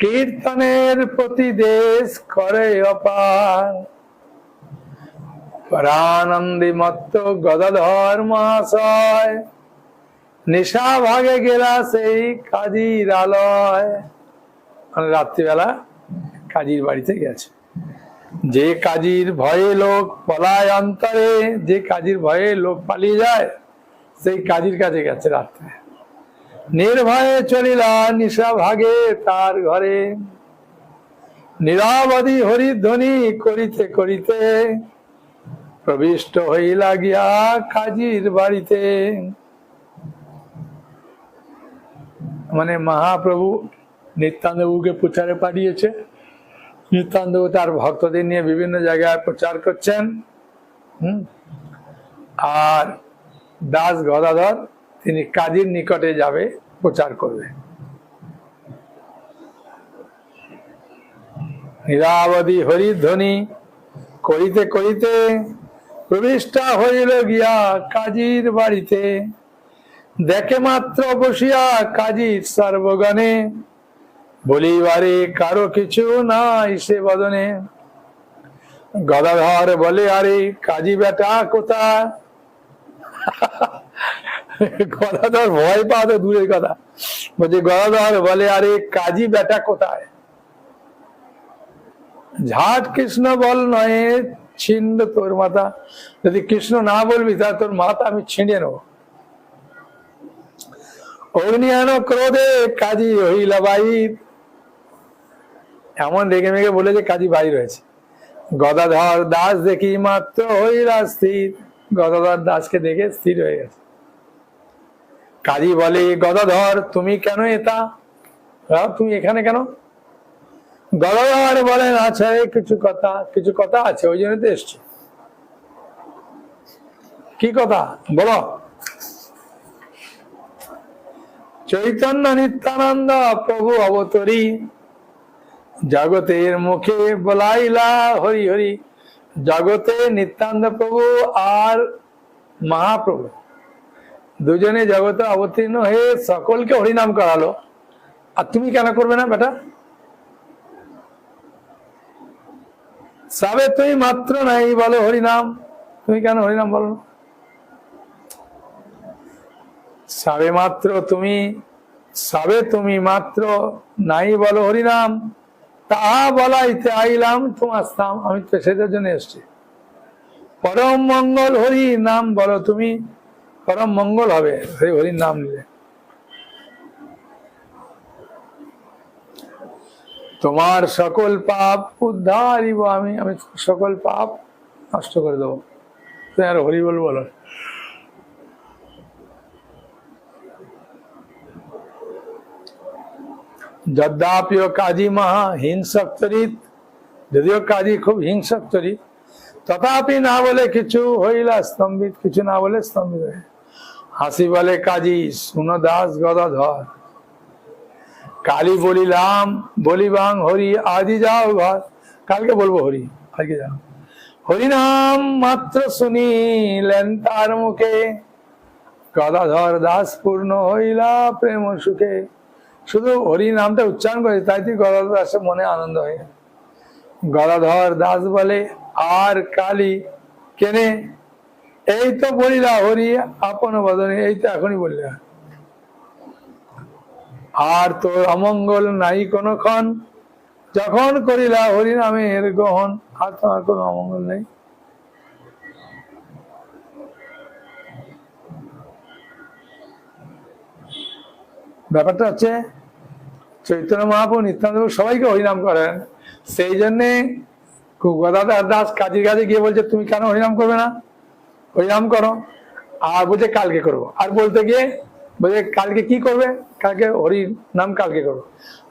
কীর্তনের প্রতি দেশ করে অপার। পরানন্দী মত্ত গদাধর মহাশয় নিশা ভাগে গেলা সেই কাজীর আলয়। মানে রাত্রিবেলা কাজীর বাড়িতে গেছে। যে কাজীর ভয়ে লোক পলায় অন্তরে, যে কাজীর ভয়ে লোক পালিয়ে যায়, সেই কাজীর কাছে গেছে রাত্রে। নির্ভয়ে চলিলা নিশা ভাগে তার ঘরে। নিরাবধি হরিধ্বনি করিতে করিতে প্রবিষ্ট হইলা গিয়া কাজীর বাড়িতে। মানে মহাপ্রভু নিত্যানন্দবাবুকে প্রচারে পাঠিয়েছে। নিত্যানন্দবাবু তার ভক্তদের নিয়ে বিভিন্ন জায়গায় প্রচার করছেন। আর দাস গদাধর তিনি কাজীর নিকটে যাবে। প্রচার করবে। নিরাবধি হরিধ্বনি করিতে করিতে প্রবিষ্টা হইল গিয়া কাজীর বাড়িতে। দেখে মাত্র বসিয়া কাজীর সর্বগণে বলিবারে কারও কিছু নাই সে বদনে। গদাধর বলে, আরে কাজী বেটা কোথা গদাধর ভয় পাওয়া তো দূরের কথা। বলছে গদাধর বলে, আরে, কাজী বেটা কোথায়? ঝাট কৃষ্ণ বল নয়, ছিন্দ তোর মাথা। যদি কৃষ্ণ না বলবি, তাহলে তোর মাথা আমি ছিঁড়ে নেব। অগ্নিয়ান ক্রোধে কাজী হইলা বাইর এমন রেগে মেগে বলে যে কাজী বাইর রয়েছে। গদাধর দাস দেখি মাত্র হইলা স্থির। গদাধর দাসকে দেখে স্থির হয়ে গেছে। কাজী বলে, গদাধর, তুমি কেন এটা? তুমি এখানে কেন? গদাধর বলেন আছে কিছু কথা কিছু কথা আছে, ওই জন্য তো এসছি। কি কথা? বলো। চৈতন্য নিত্যানন্দ প্রভু অবতরী, জগতের মুখে বলাইলা হরি হরি, জগতে নিত্যানন্দ প্রভু আর মহাপ্রভু। দুজনে জগতে অবতীর্ণ হয়ে সকলকে হরিনাম করালো। আর তুমি কেন করবে না বেটা? সবে তুমি মাত্র নাই বলো হরিনাম। তুমি কেন হরিনাম বলো? সবে মাত্র তুমি, সাবে তুমি মাত্র নাই বলো হরিনাম। তাহা বলাইতে আইলাম তোমার স্থাম আমি তো সেটার জন্য এসছি। পরম মঙ্গল হরি নাম বলো তুমি। পরম মঙ্গল হবে। সেই হরির নাম নিলে। তোমার সকল পাপ উদ্ধারিব আমি। আমি সকল পাপ নষ্ট করে দেবো। তুমি আর হরি বল বলো যদ্যাপিও কাজী মহা হিংসক চরিত যদিও কাজী খুব হিংসক চরিত তথাপি না বলে কিছু হইলা স্তম্ভিত, কিছু না বলে স্তম্ভিত হয়ে হাসি বলে কাজী শুনো দাস গদাধর। কালী বলিলাম, বলিবাং হরি আদি যাও ঘর। কালকে বলব হরি আজকে যাও। হরিনাম মাত্র শুনিলেন তার মুখে। গদাধর দাস পূর্ণ হইলা প্রেম সুখে। শুধু হরি নামটা উচ্চারণ করে তাই তুই গদাধর দাসের মনে আনন্দ হয়ে গদাধর দাস বলে, আর কালী কেনে? এই তো বলিলা, হরি, আপন বদনে, এই তো এখনই বললা। আর তোর অমঙ্গল নাই কোনক্ষণ। যখন করিলা হরি নামের গ্রহণ, আর তোমার কোনো অমঙ্গল নেই। ব্যাপারটা হচ্ছে, চৈতন্য মহাপ্রভু নিত্যানন্দ সবাইকে হরিনাম করেন। সেই জন্যে গদাধর দাস কাজীর কাজে গিয়ে বলছে, তুমি কেন হরিনাম করবে না? হরিনাম করো। আর বলছে, কালকে করব। আর বলতে গিয়ে, বলছে, কালকে কি করবে? কালকে হরি নাম কালকে করব।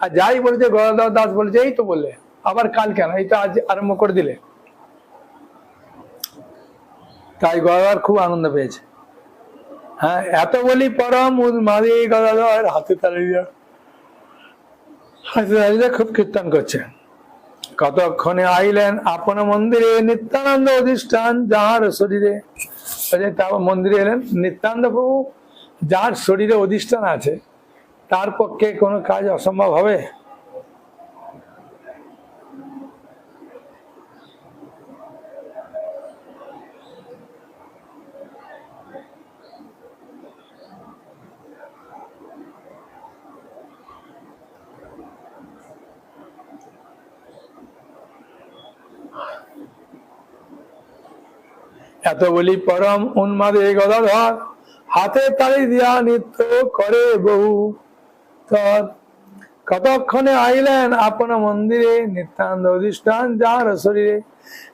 আর যাই বলেছে, গদাধর দাস বলেছে, এই তো বললে। আবার কাল কেন? এই তো আজ আরম্ভ করে দিলে। তাই গদাধর খুব আনন্দ পেয়েছে। হ্যাঁ এত বলি, পরম মাদি গদাধর, হাতে তালি হাতে তালি দিয়ে খুব কীর্তন করছে। কতক্ষণে আইলেন? আপন মন্দিরে নিত্যানন্দ অধিষ্ঠান যাহার শরীরে? তারপর মন্দিরে এলেন। নিত্যানন্দ প্রভু, যার শরীরে অধিষ্ঠান আছে, তার পক্ষে কোনো কাজ অসম্ভব হবে? এত বলি পরম উন্মাদে গদাধর, হাতে তালি দিয়া নৃত্য করে বহু। তর কতক্ষণে আইলেন আপন মন্দিরে, নিত্যানন্দ অধিষ্ঠান যার শরীরে।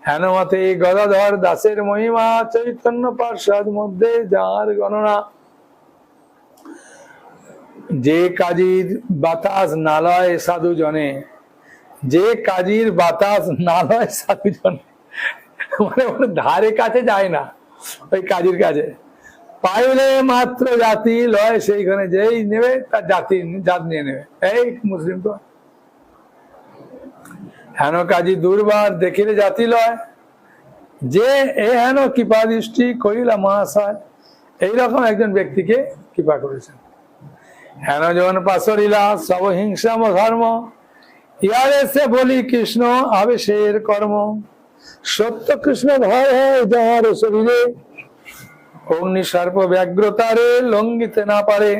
হেনমতে গদাধর দাসের মহিমা চৈতন্য পার্ষদ মধ্যে যার গণনা। যে কাজীর বাতাস নালয় সাধু জনে যে কাজীর বাতাস নালয় সাধু জনে মানে ওর ধারে কাছে যায় না, ওই কাজীর কাছে। পাইলে মাত্র জাতি লয়, সেইখানে যেই নেবে তার জাতি, জাত নিয়ে নেবে। এই মুসলিম তো। হেন কাজী দুর্বার দেখিলে জাতি লয়, যে এ হেন কৃপা দৃষ্টি করিলা মহাশয়। এইরকম একজন ব্যক্তিকে কৃপা করেছেন। হেন জন পাশরিলা, সব হিংসাম ধর্ম, ইয়ারে সে বলি কৃষ্ণ আবেশের কর্ম। সত্য কৃষ্ণ ভয় হয়, যাহার শরীরে অগ্নি সর্প ব্যগ্রতারে লঙ্ঘিতে না পারে।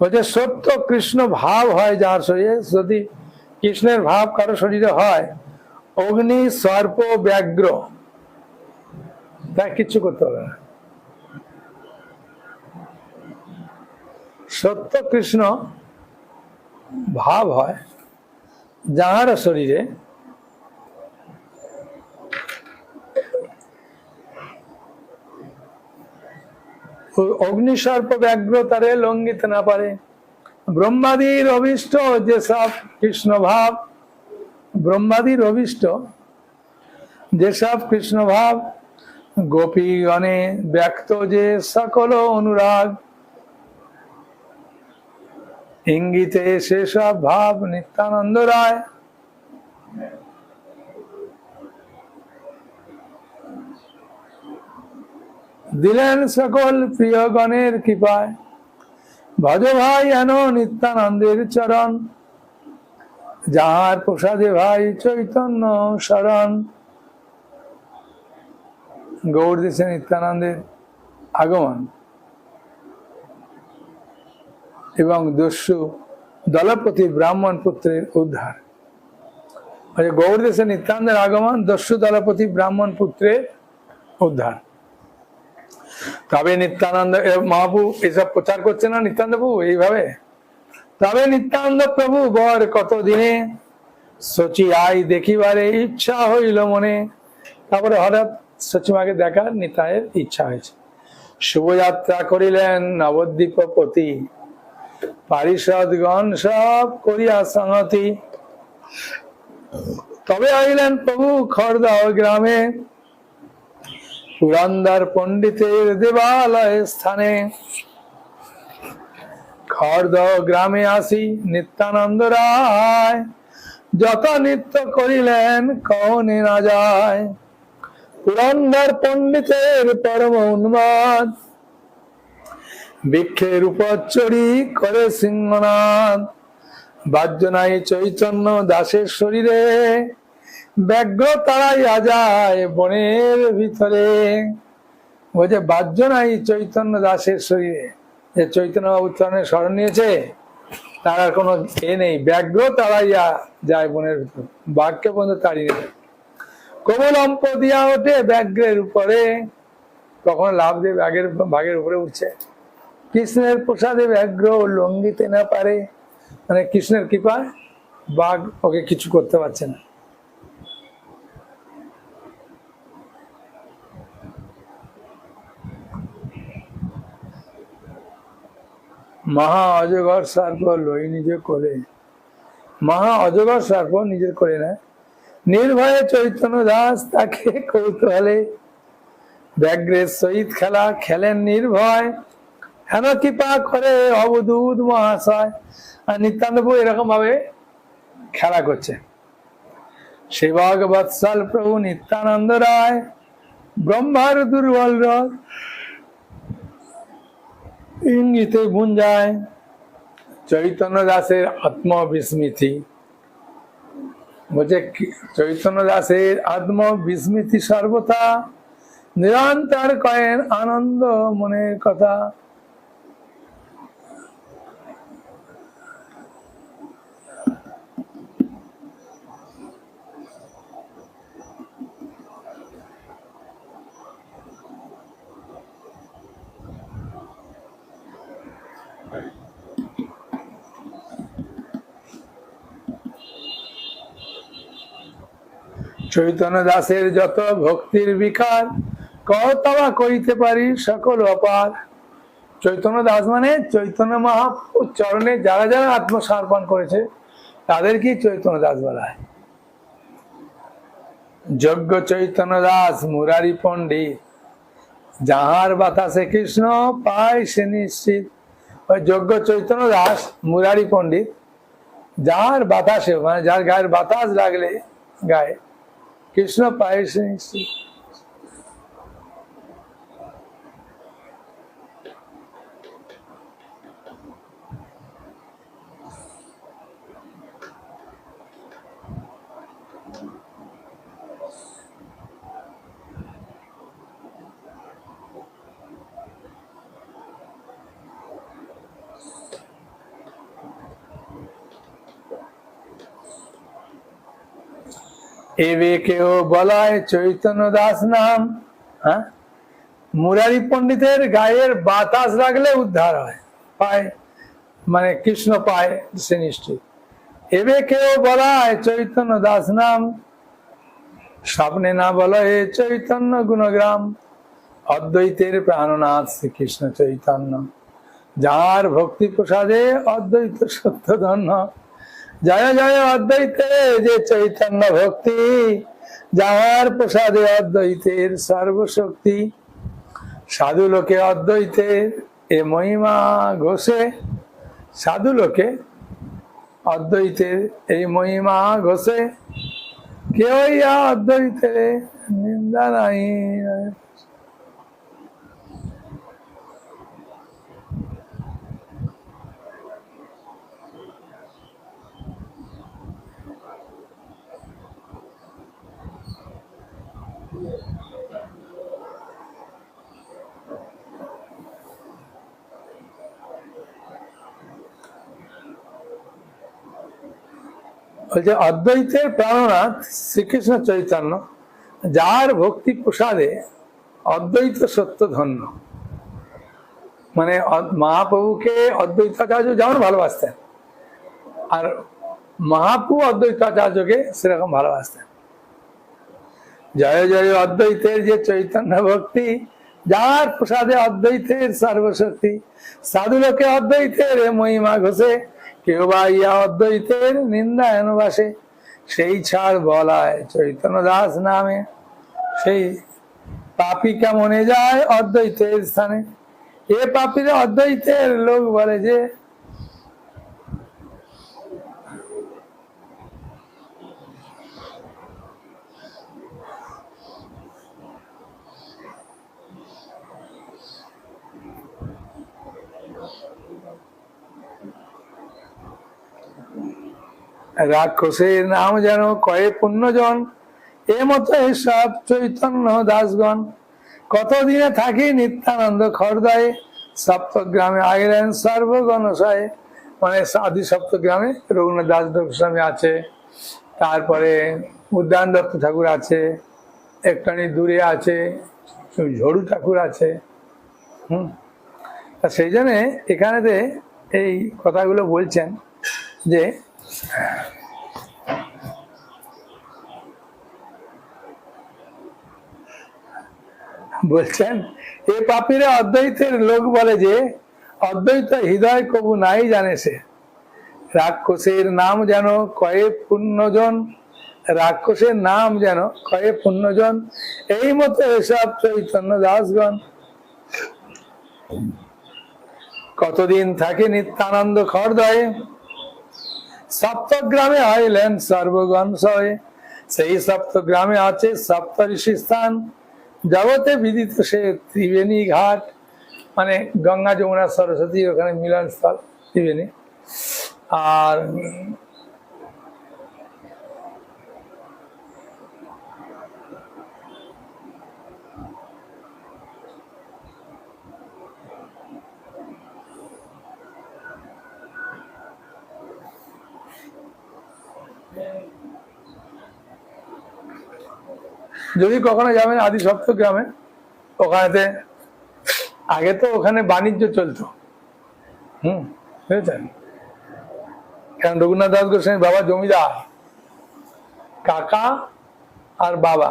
বলছে সত্য কৃষ্ণ ভাব হয় যার শরীরে, যদি কৃষ্ণের ভাব কারও শরীরে হয়, অগ্নি সর্প ব্যগ্র তা কিচ্ছু করতে হবে না। সত্য কৃষ্ণ ভাব হয় যাহার শরীরে অগ্নিসর্প ব্যগ্র তারে লঙ্ঘিতে না পারে। ব্রহ্মাদির অভিষ্ট যেসব কৃষ্ণ ভাব, ব্রহ্মাদির অভিষ্ট যেসব কৃষ্ণ ভাব, গোপীগণে ব্যক্ত যে সকল অনুরাগ, ইঙ্গিতে সেসব ভাব নিত্যানন্দ রায়। দিলেন সকল প্রিয়গণের কৃপায়। ভজ ভাই এন নিত্যানন্দের চরণ, যাহার প্রসাদে ভাই চৈতন্য শরণ। গৌর দেশে নিত্যানন্দের আগমন। এবং দস্যু দলপতি ব্রাহ্মণ পুত্রের উদ্ধার। মানে গৌর দেশে নিত্যানন্দের আগমন, দস্যু দলপতি ব্রাহ্মণ পুত্রের উদ্ধার। তবে নিত্যানন্দ মহাপ্রভু, এসব প্রচার করছে না নিত্যানন্দ প্রভু এইভাবে? তবে নিত্যানন্দ প্রভু, বর কত দিনে? সচি আই দেখিবারে ইচ্ছা হইল মনে। তারপরে হঠাৎ সচিমাকে দেখার নিতায়ের ইচ্ছা হয়েছে। শুভযাত্রা করিলেন নবদ্বীপপতি। পারিষদগণ সব করিয়া সংহতি। তবে আইলেন প্রভু খড়দাও গ্রামে। পুরন্দর পণ্ডিতের দেবালয় স্থানে। খড়দ গ্রামে আসি নিত্যানন্দ রায়। যত নৃত্য করিলেন কৌনে না যায়। পুরন্দর পণ্ডিতের পরম উন্মাদ। বৃক্ষের উপর চড়ি করে সিংহনাথ বাদ্যনাই চৈতন্য দাসের শরীরে। ব্যগ্র তারাইয়া যায় বনের ভিতরে। বলছে বাহ্য নাই চৈতন্য দাসের শরীরে। যে চৈতন্য উচ্চারণের স্মরণ নিয়েছে, তার আর কোনো এ নেই। ব্যগ্র তাড়াইয়া যায় বনের ভিতর। বাঘকে পর্যন্ত তাড়িয়ে নেয় কমলম্প দিয়া ওঠে ব্যাঘ্রের উপরে। কখনো লাভ দিয়ে ব্যাগের বাঘের উপরে উঠছে। কৃষ্ণের প্রসাদে ব্যাঘ্র লঙ্ঘিতে না পারে। মানে কৃষ্ণের কৃপা বাঘ ওকে কিছু করতে পারছে না। মহা অজগর সর্প লই নিজে করে। মহা অজগর সর্প নিজের করে না। নির্ভয়ে চৈতন্য দাস তাকে কৌতূহলে। ব্যাগ্রের সহিত খেলা খেলেন নির্ভয়। হেন কৃপা করে অবধূত মহাশয়। আর নিত্যানন্দ এরকম ভাবে খেলা করছে। সেবক বৎসল প্রভু নিত্যানন্দ রায়, ব্রহ্মার দুর্বল রথ ইঙ্গিতে গুঞ্জায়, চৈতন্য দাসের আত্মবিস্মৃতি। বলছে চৈতন্য দাসের আত্মবিস্মৃতি সর্বথা নিরন্তর কয়েন আনন্দ মনের কথা। চৈতন্য দাসের যত ভক্তির বিকার কতবা কইতে পারি সকল অপার। চৈতন্য দাস মানে চৈতন্য মহাপুর চরণে যারা যারা আত্মসমর্পণ করেছে তাদেরকে চৈতন্য দাস বলা হয়? যজ্ঞ চৈতন্য দাস, মুরারি পণ্ডিত, যাহার বাতাসে কৃষ্ণ, পায় সে নিশ্চিত। ওই যজ্ঞ চৈতন্য দাস, মুরারি পণ্ডিত যার বাতাসে মানে যার গায়ের বাতাস লাগলে গায়ে কৃষ্ণ পায় এবে কেউ বলায় চৈতন্য দাস নাম হ্যাঁ মুরারি পণ্ডিতের গায়ের বাতাস রাখলে উদ্ধার হয়, পায় মানে কৃষ্ণ পায়, সে নিশ্চিত এবে কেউ বলায় চৈতন্য দাস নাম, স্বপ্নে না বলা এ চৈতন্য গুণগ্রাম, অদ্বৈতের প্রাণনাথ শ্রীকৃষ্ণ চৈতন্য, যার ভক্তি প্রসাদে অদ্বৈত সত্য ধন্য। জয় জয় অদ্বৈতে, যে চৈতন্য ভক্তি যাহার প্রসাদে অদ্বৈতের সর্বশক্তি। সাধু লোকে অদ্বৈতের, এ মহিমা ঘোষে। সাধু লোকে অদ্বৈতের এই মহিমা ঘোষে। কেউ অদ্বৈতের নিন্দা নাই। বলছে, অদ্বৈতের প্রাণনাথ শ্রীকৃষ্ণ চৈতন্য, যার ভক্তি প্রসাদে অদ্বৈত সত্য ধন্য। মানে মহাপ্রভুকে অদ্বৈতাচার্য যেমন ভালোবাসতেন, আর মহাপ্রভু অদ্বৈতাচার্যকে সেরকম ভালোবাসতেন। জয় জয় অদ্বৈতের যে চৈতন্য ভক্তি, যার প্রসাদে অদ্বৈতের সর্বশক্তি, সাধু লোকে অদ্বৈতের মহিমা ঘোষে কেউ বা ইয়া অদ্বৈতের নিন্দা অনুবাসে সেই ছাড় বলায় চৈতন্য দাস নামে। সেই পাপি কেমনে যায় অদ্বৈতের স্থানে? এ পাপিরা অদ্বৈতের লোক বলে যে রাক্ষসের নাম যেন কয়ে পুণ্যজন। এ মতো সব চৈতন্য দাসগণ। কতদিনে থাকি নিত্যানন্দ খড়দয়ে সপ্তগ্রামে আইলেন সর্বগণসয়ে মানে আদি সপ্তগ্রামে রঘুনাথ দাস গোস্বামী আছে, তারপরে উদ্যান দত্ত ঠাকুর আছে, একটানি দূরে আছে, ঝড়ু ঠাকুর আছে। হুম? সেই জন্যে এখানেতে এই কথাগুলো বলছেন যে বলছেন, এ পাপিরা অদ্বৈতের লোক বলে যে, অদ্বৈত হৃদয় কবু নাই জানে সে রাক্ষসের নাম যেন কয়ে পুণ্যজন, রাক্ষসের নাম যেন কয়ে পুণ্যজন, এই মতো এসব চৈতন্য দাসগণ। কতদিন থাকে নিত্যানন্দ খড়দয়ে সপ্তগ্রামে আইলেন সর্বগণ সয়ে। সেই সপ্তগ্রামে আছে সপ্ত ঋষি স্থান। জগতে বিদিত সে ত্রিবেণী ঘাট। মানে গঙ্গা যমুনা সরস্বতী ওখানে মিলন স্থল ত্রিবেণী। আর যদি কখনো যাবেন আদি সপ্তগ্রামে ওখানেতে আগে তো ওখানে বাণিজ্য চলতো। হুম, বুঝেছেন? কারণ রঘুনাথ দাস গোস্বামী বাবা জমিদার, কাকা আর বাবা।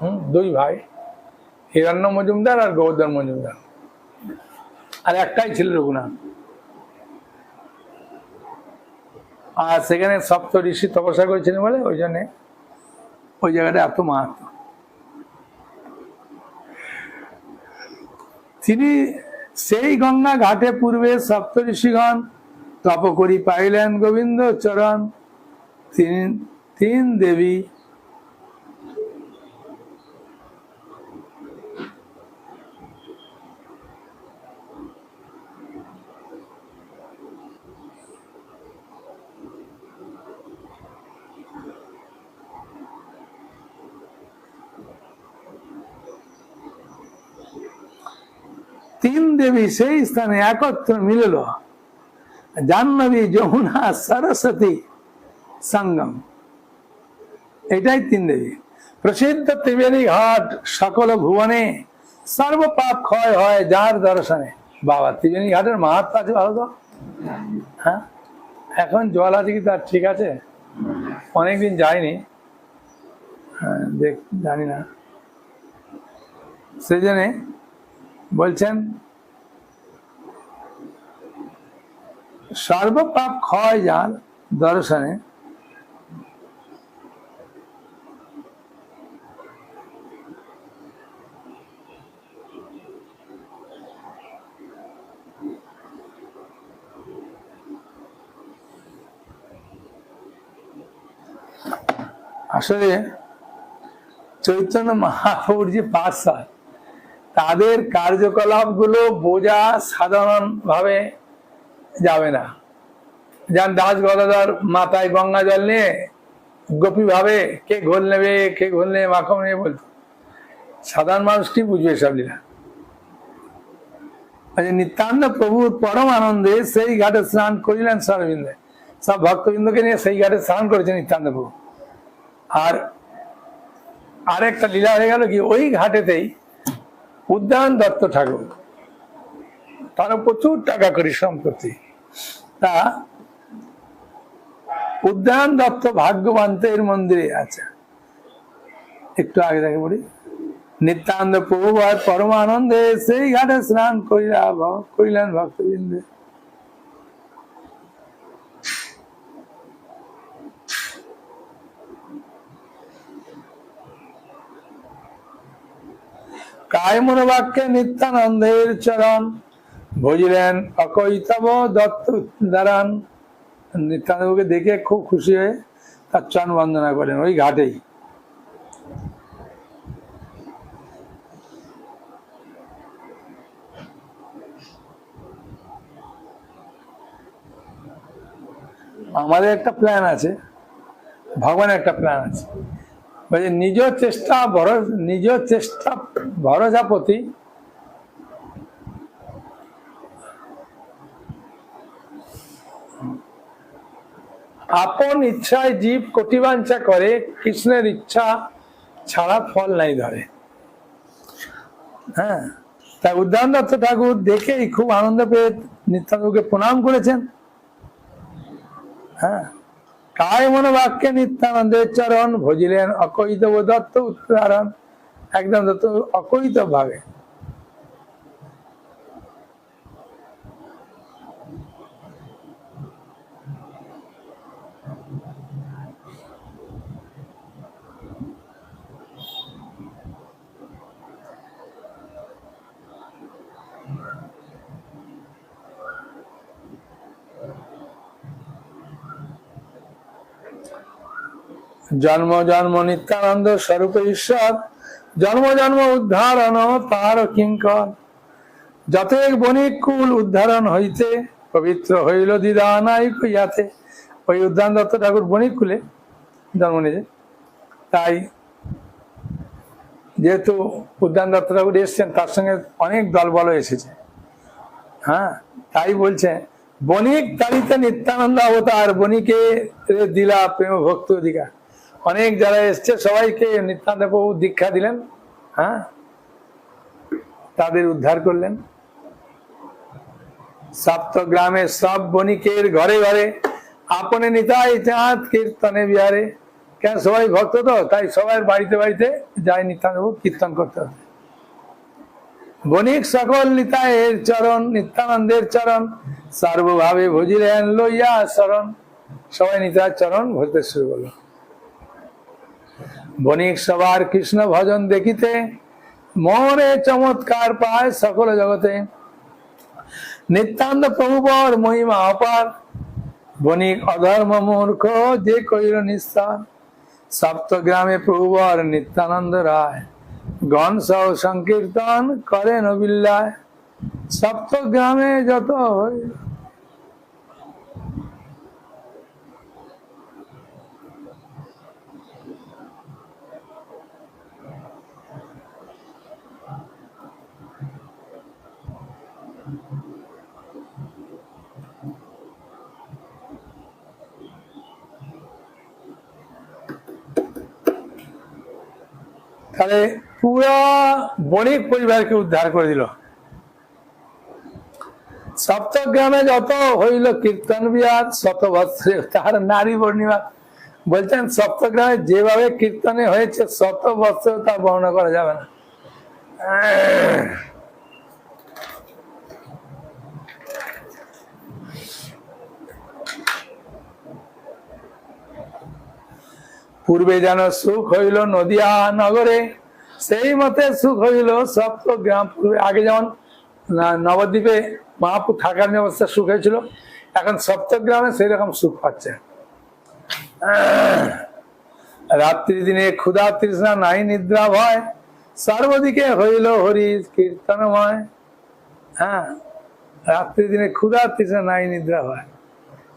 হুম, দুই ভাই, হিরণ্য মজুমদার আর গৌতম মজুমদার। আর একটাই ছিল রঘুনাথ। আর সেখানে সপ্ত ঋষি তপস্যা করেছিলেন বলে, ওই জন্য ওই জায়গাটা এত মারাত্মক। তিনি সেই গঙ্গা ঘাটে পূর্বে সপ্ত ঋষিগণ তপ করি পাইলেন গোবিন্দ চরণ তিন তিন দেবী তিন দেবী সেই স্থানে একত্র মিলল। জাহ্নবী যমুনা সরস্বতী সঙ্গম। এটাই তিন দেবী। প্রসিদ্ধ ত্রিবেণী ঘাট সকল ভুবনে সর্বপাপ ক্ষয় হয় যার দর্শনে। বাবা, ত্রিবেণী ঘাটের মাহাত্ম আছে ভালো তো? হ্যাঁ? এখন জল আছে কি তার? ঠিক আছে? অনেকদিন যায়নি। হ্যাঁ দেখ, জানি না। সেই জন্যে বলছেন সর্বপাপ ক্ষয় যান দর্শনে আসলে চৈতন্য মহাপ্রভুর যে পাঠশাল তাদের কার্যকলাপগুলো বোঝা সাধারণ ভাবে যাবে না। যান দাস গদাধর মাথায় গঙ্গা জল নিয়ে গোপী ভাবে কে ঘোল নেবে কে ঘোল নেবে মাখন নেবে বলতো। সাধারণ মানুষ কি বুঝবে সব লীলা? আচ্ছা, নিত্যানন্দ প্রভুর পরম আনন্দে সেই ঘাটে স্নান করিলেন সরবিন্দে সব ভক্তবৃন্দকে নিয়ে সেই ঘাটে স্নান করেছেন নিত্যানন্দ প্রভু। আর আরেকটা লীলা হয়ে গেল কি ওই ঘাটেতেই উদ্যান দত্ত ঠাকুর। তার প্রচুর টাকা করি সম্পত্তি তা উদ্যান দত্ত ভাগ্যবান্তের মন্দিরে আছে। একটু আগে দেখে বলি, নিত্যানন্দ প্রভু আর পরমানন্দে সেই ঘাটে স্নান করিলা করিলেন ভক্তবৃন্দে। কায় মনোবাক্যে নিত্যানন্দের চরণ। বুঝলেন, অকৈতব দত্ত দারান নিত্যানন্দকে দেখে খুব খুশি হয়ে তার চরণ বন্দনা করেন ওই ঘাটেই। আমাদের একটা প্ল্যান আছে, ভগবানের একটা প্ল্যান আছে। নিজ চেষ্টা নিজ চেষ্টা ভরসা প্রতি আপন ইচ্ছায় জীব কটিবাঞ্ছা করে, কৃষ্ণের ইচ্ছা ছাড়া ফল নাই ধরে। হ্যাঁ তাই উদ্যান দত্ত ঠাকুর দেখেই খুব আনন্দ পেয়ে নিত্যানন্দকে প্রণাম করেছেন। হ্যাঁ কায় মনোবাক্যে নিত্যানন্দের চরণ ভজিলেন অকৈত দত্ত উত্তরণ একদম দত্ত অকৈত ভাবে জন্ম জন্ম নিত্যানন্দ স্বরূপ ঈশ্বর। জন্ম জন্ম উদ্ধারণ, তার কিঙ্কর। যতেক বণিক কুল উদ্ধারণ হইতে, পবিত্র হইল দিদা নাই কইয়াতে। ওই উদ্যান দত্ত ঠাকুর বণিক কুলে জন্ম নিয়েছে। তাই যেহেতু উদ্যান দত্ত ঠাকুর এসছেন, তার সঙ্গে অনেক দলবল এসেছে। হ্যাঁ তাই বলছে, বণিক তারিতে নিত্যানন্দ অবতার বণিকে দিলা প্রেম ভক্ত অধিকার অনেক যারা এসছে, সবাইকে নিত্যান্ত প্রভু দীক্ষা দিলেন হ্যাঁ? তাদের উদ্ধার করলেন। সপ্ত গ্রামের সব বণিকের ঘরে ঘরে, আপনে নিতাই চাঁদ কীর্তনে বিহারে। কেন সবাই ভক্ত তো? তাই সবাই বাড়িতে বাড়িতে যায় নিত্যানন্দ প্রভু কীর্তন করতে হবে। বণিক সকল নিতায়ের চরণ, নিত্যানন্দের চরণ, সর্বভাবে ভজিলেন লইয়া শরণ। সবাই নিতার চরণ ভজতে শুরু করল। বণিক সবার কৃষ্ণ ভজন দেখিতে মনে চমৎকার পায় সকল জগতে। নিত্যান্ত প্রভুবর মহিমা অপার। বণিক অধর্ম মূর্খ যে কইল নিস্তার সপ্তগ্রামে প্রভুবর নিত্যানন্দ রায়। গণ সহ সংকীর্তন করেন অবিল্লায় সপ্তগ্রামে যত হইল তাহলে পুরা বণিক পরিবারকে উদ্ধার করে দিল। সপ্তগ্রামে যত হইল কীর্তন বিহার শত তার নারী পূর্ণিমা। বলছেন, সপ্তগ্রামে যেভাবে কীর্তনে হয়েছে শত বৎসর তা বর্ণনা করা যাবে না। পূর্বে যেন সুখ হইল নদিয়া নগরে, সেই মতে সুখ হইল সপ্ত গ্রাম পূর্বে। আগে যেমন নবদ্বীপে মহাপুর থাকার অবস্থা সুখ হয়েছিল, এখন সপ্তগ্রামে সেই রকম সুখ পাচ্ছে। রাত্রি দিনে ক্ষুধা তৃষ্ণা নাই, নিদ্রা ভয়, সর্বদিকে হইল হরি কীর্তনময়। হ্যাঁ রাত্রি দিনে ক্ষুধা তৃষ্ণা নাই, নিদ্রা ভয়,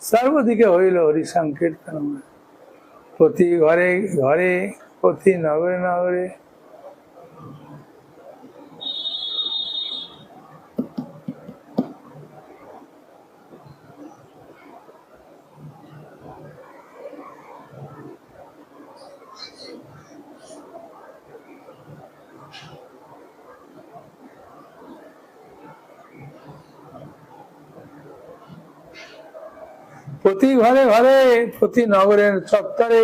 সর্বদিকে হইল হরি সংকীর্তনময়। প্রতি ঘরে ঘরে প্রতি নগরে নগরে প্রতি ঘরে ঘরে, প্রতি নগরের চত্বরে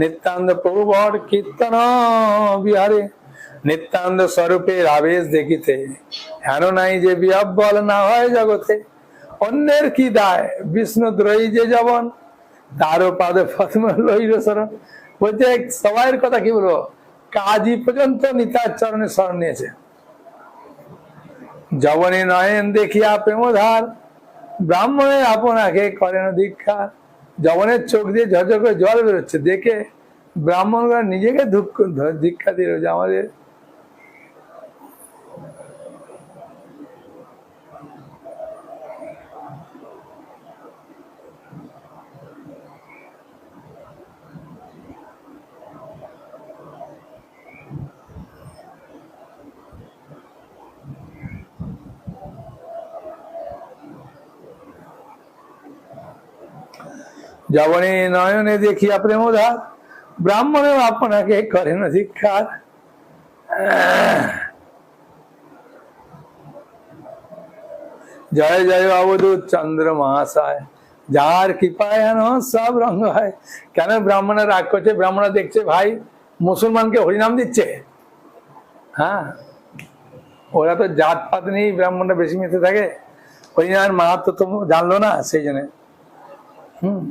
নিত্যানন্দ প্রভুবর কীর্তন বিহারে নিত্যানন্দ স্বরূপের আবেশ দেখিতে। হেন নাই যে বিয়াব্বল না হয় জগতে, অন্যের কি দায়? বিষ্ণু দ্রয়ী যে যবন তারও পাদে পদ্ম লইল বলছে, সবাইয়ের কথা কি বলব? কাজী পর্যন্ত নিতার চরণে স্মরণ নিয়েছে। জবনে নয়ন দেখিয়া প্রেমধার ব্রাহ্মণের আপনাকে করেন দীক্ষা। জবনের চোখ দিয়ে ঝরঝর করে জল বেরোচ্ছে। দেখে ব্রাহ্মণরা নিজেকে দীক্ষা দিল যে আমাদের জবনে নয়নে দেখিয়া প্রেমধার ব্রাহ্মণের আপনাকে করেন দীক্ষার জয় জয় অবধূত চন্দ্র মহাশয়, যার কৃপায় যেন সব রঙ হয়। কেন ব্রাহ্মণের রাগ করছে? ব্রাহ্মণরা দেখছে, ভাই, মুসলমানকে হরিনাম দিচ্ছে? হ্যাঁ। ওরা তো জাত পাত নেই, ব্রাহ্মণরা বেশি মেতে থাকে। হরিনামের মাহাত্ম তো জানলো না, সেই জন্য। হম।